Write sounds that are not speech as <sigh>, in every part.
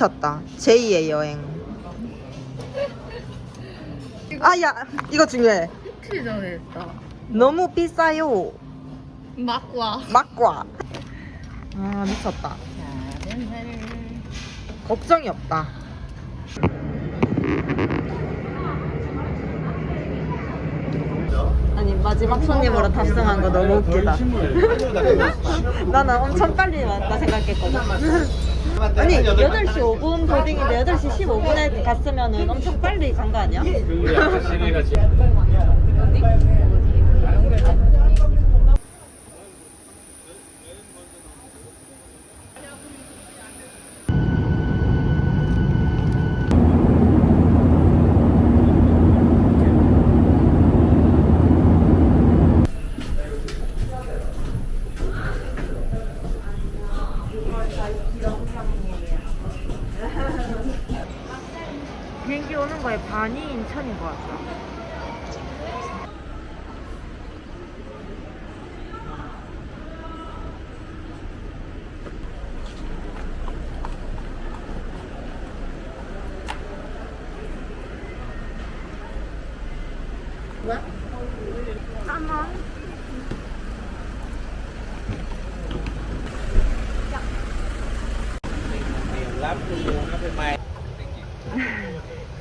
미쳤다. 제2의 여행. 아, 야, 이거 중요해. 이틀 전에 했다. 너무 비싸요. 막와. 막과. 아, 미쳤다. 걱정이 없다. 아니 마지막 손님으로 탑승한 거 너무 웃기다. <laughs> 나는 엄청 빨리 왔다 생각했거든. <laughs> 아니 8시 5분 보딩인데 8시 15분에 갔으면 엄청 빨리 간 거 아니야? 비행기 오는 거에 반이 인천인 것 같아.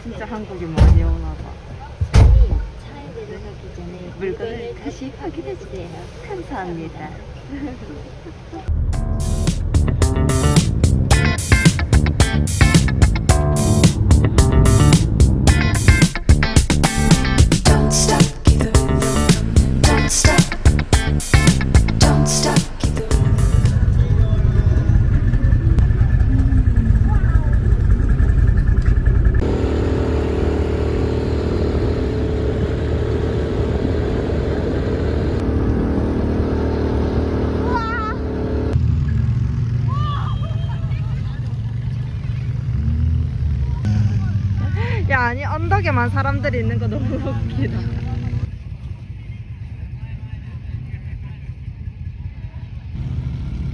진짜 한국이 많이 오나 봐. 차에 내려가기 전에 물건을 다시 확인해주세요. 감사합니다. <laughs> 아니 언덕에만 사람들이 있는 거 너무 웃기다.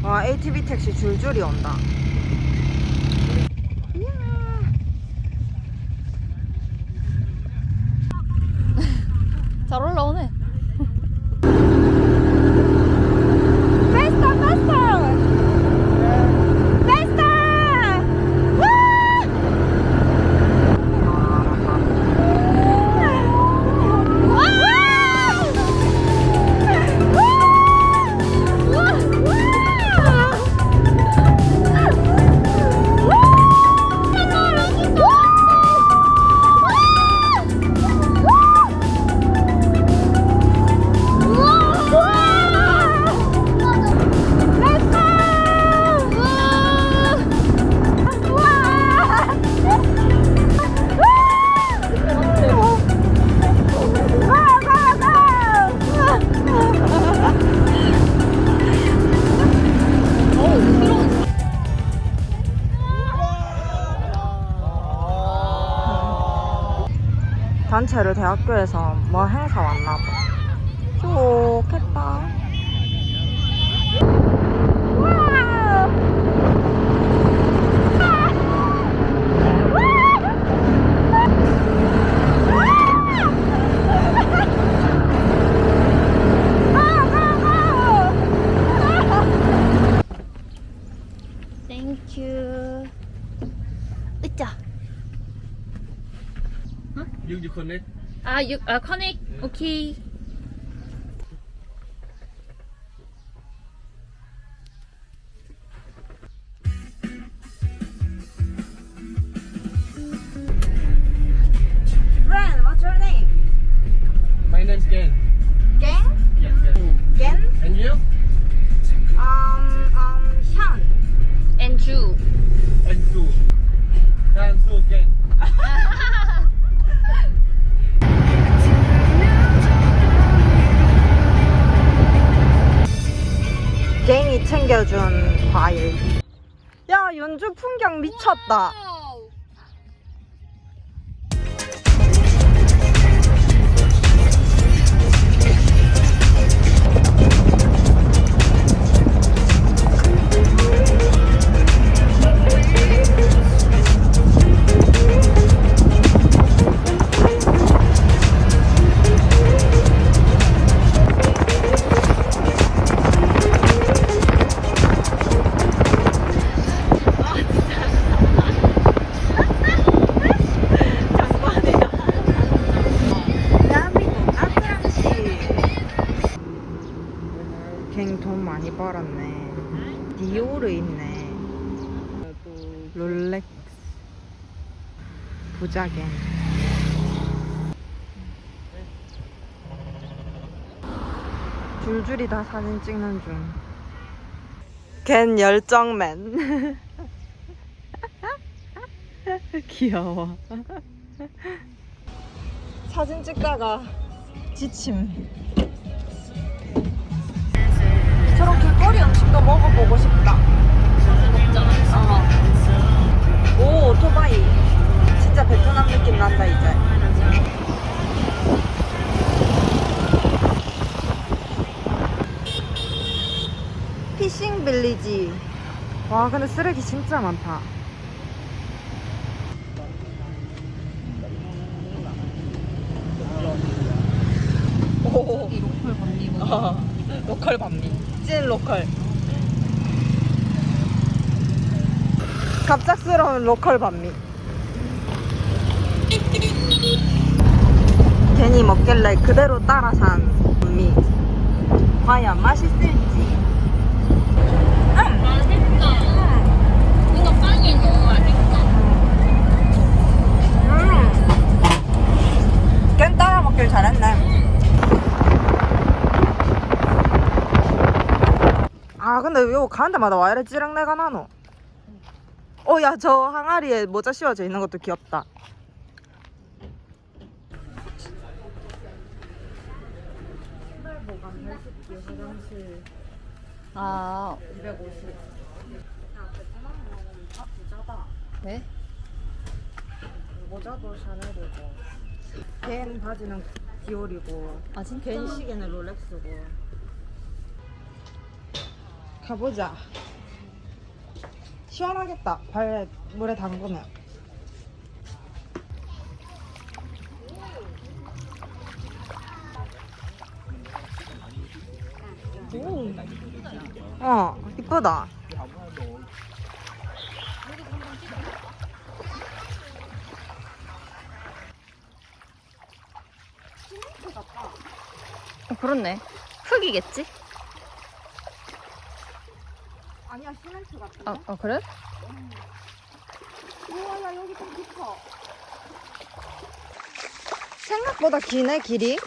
와 ATV 택시 줄줄이 온다. <laughs> 잘 올라오네. 단체로 대학교에서 뭐 행사 왔나 봐. 좋겠다. 땡큐. 으짜. 육지 커넥? 아, 육, 아, 커넥. 오케이. 연주 풍경 미쳤다. 디오르 있네 롤렉스 부자겐 줄줄이 다 사진 찍는 중겐 열정맨. <laughs> 귀여워. 사진 찍다가 지침. 저런 길거리 음식도 먹어보고 싶다. 어. 오 오토바이. 진짜 베트남 느낌 난다 이제. 피싱 빌리지. 와 근데 쓰레기 진짜 많다. 오. 로컬 밤미 어, 로컬 밤미. 찐 로컬. 갑작스러운 로컬 반미. 괜히 먹길래 그대로 따라 산 반미. 과연 맛있을지. 맛있다. 이거 빵이 너무 아 근데 이거 가는 데마다 와 이래 찌랑내가 나노? 어 야 저 항아리에 모자 씌워져 있는 것도 귀엽다. 아, 250. 야, 베트남은 다 부자다. 왜? 모자도 샤넬이고. 걘 바지는 디올이고. 아, 진짜? 괜 시계는 롤렉스고. 가보자. 시원하겠다. 발 물에 담그면. 오. 어, 이쁘다. 어, 그렇네. 흙이겠지? 아니야, 시멘트 같은데? 아, 아 그래? 우와, 야, 여기 좀 깊어. 생각보다 기네, 길이.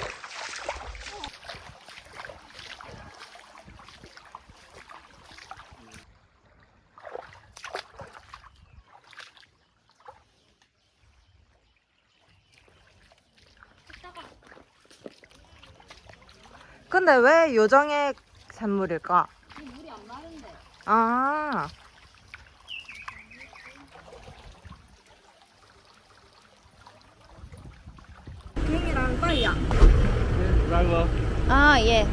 근데 왜 요정의 샘물일까? 아. 비행이랑 빠이야. Driver. 아, 예.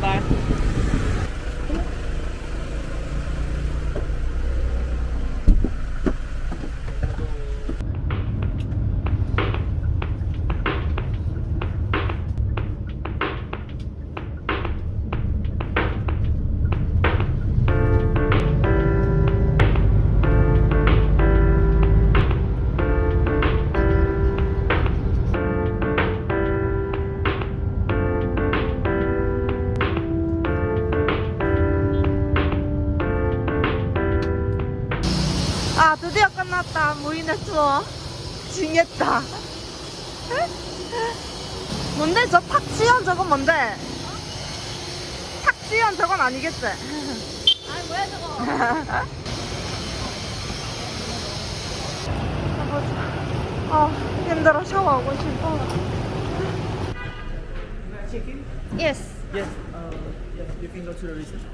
Bye. 아 징했다 뭔데 저 탁지연 저건 뭔데 탁지연 저건 아니겠지 아, 뭐야, 저거. <laughs> 아 힘들어 샤워하고 싶어 Yes. Yes. Uh, yeah, you can go to the reception.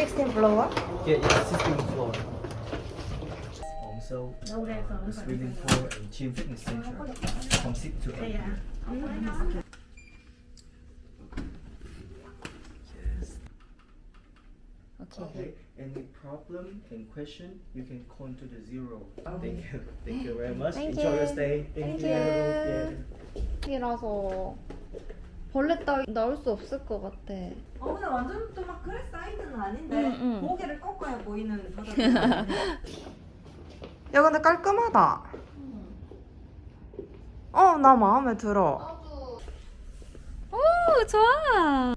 Sixteen floor Yeah, it's 16th floor. Also, the swimming pool and gym fitness center from 6 to 8. Yes. 오케이. Okay. Any problem and question, you can call to the zero. Thank you. Thank you very much. Thank Enjoy your you. stay. Thank you. you. Yeah. 이라서 벌레 따위 나올 수 없을 것 같아. 어 근데 완전 또 막 그래 사 이드는 아닌데 응, 응. 고개를 꺾어야 보이는 바닥이 <laughs> 야 근데 깔끔하다. 어 나 마음에 들어. 오, 좋아. 아,